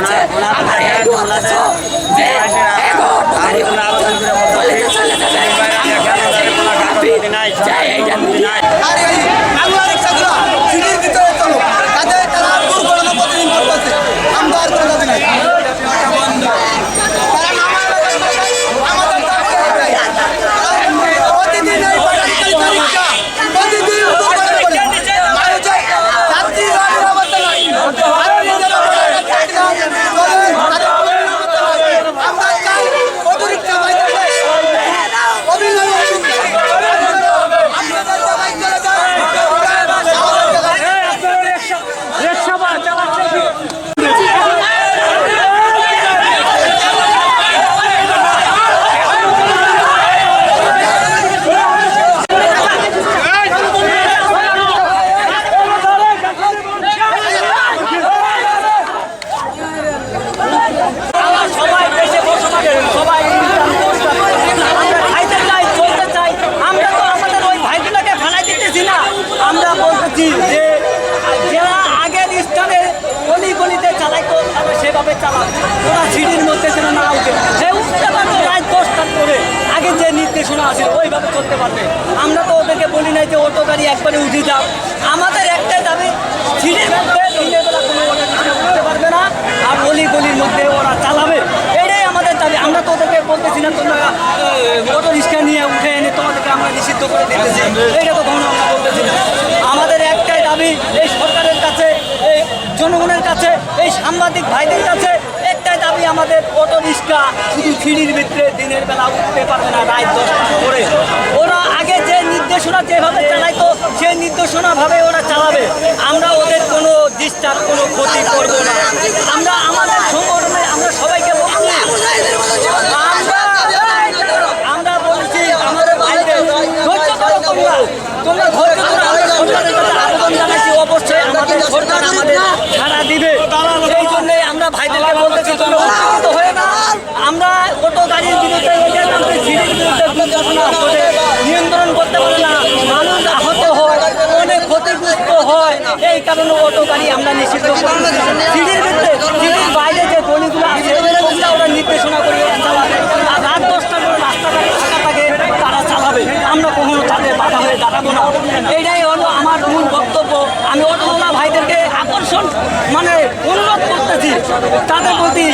মিডিয়ার কাছে আমার এই বলতেছ যে এগো অটো গাড়ি গলিতে চলে যাবে আমার কাছে দাবি যে এইটা মিডিয়া আর এই বাংলা রিক্সাগুলো সিটির ভিতরে চলো তাদের তারা দুর্ঘটনা প্রতিদিন করতেছে আমরা আর কোনো দাবি নাই তারা নামায় আমাদের দাবি একটাই। প্রতিদিন এই পরিচালিত রিক্সা প্রতিদিন দুর্ঘটনা করে। মানুষের যাত্রীরা নিরাপত্তা নাই। যাত্রীদের উপরে একটা চলে, তাদের উপরে নিরাপত্তা নাই। আমরা চাই অটো রিক্সা বাইরে অভিনয় আপনাদের তো বাইক চলে যায় সবাই দেশে বসবাস করে, সবাই আমরা খাইতে চাই চলতে চাই আমরা তো আমাদের ওই ভাইগুলোকে ফেলাই দিতেছি না আমরা বলতেছি যে যারা আগের স্থানে গলি গলিতে চালাইতো তারা সেভাবে চালাবে ওরা সিঁড়ির মধ্যে যেন না উঠে সে উঠতে পারবে রাত দশটার করে আগে যে নির্দেশনা আছে, ওইভাবে চলতে পারবে। আমরা তো ওদেরকে বলি নাই যে অটো গাড়ি একবারে উঠে যাও আমাদের একটাই দাবি সিঁড়ির মধ্যে দিনের বেলা কোনো উঠতে পারবে না। আর গলি গলির মধ্যে ওরা চালাবে। এটাই আমাদের দাবি। আমরা তো ওদেরকে বলতেছি না, তোমরা অটো রিক্সা নিয়ে উঠে এনে তোমাদেরকে আমরা নিষিদ্ধ করে দিতেছি। এইটা তো কখনো আমরা বলতেছি না। আমাদের একটাই দাবি, এই সরকারের কাছে, এই জনগণের কাছে, এই সাংবাদিক ভাইদের কাছে দাবি আমাদের অটো রিক্সা শুধু সিঁড়ির ভিতরে দিনের বেলা উঠতে পারবে না রাত দশটা করে ওরা আগে যে নির্দেশনা যেভাবে চালাইতো, সেই নির্দেশনাভাবে ওরা চালাবে। আমরা ওদের কোনো ডিস্টার্ব, কোনো ক্ষতি করব না। আমরা আমাদের সংগঠনে আমরা সবাইকে বলছি, আমরা বলছি আমাদের ভাইদের ধৈর্য ধরো তোমরা। তোমরা ধৈর্য ধরো, আমরা সরকারের কাছে আবেদন জানাচ্ছি অবশ্যই আমাদের সরকার আমাদের ছাড়া দিবে। এই জন্যই আমরা ভাইদেরকে হয়। এই কারণে অটো গাড়ি আমরা নিষিদ্ধ করি। সিঁড়ির বাইরে যে গলিগুলো আছে, ওগুলো ওরা নির্দেশনা করে আর রাত দশটার পর রাস্তাঘাটে ফাঁকা থাকে, তারা চালাবে। আমরা কখনো তাদের বাধা হয়ে দাঁড়াবো না। এইটাই হলো আমার মূল বক্তব্য। আমি অটোওয়ালা ভাইদেরকে আকর্ষণ মানে অনুরোধ করতেছি, তাদের প্রতি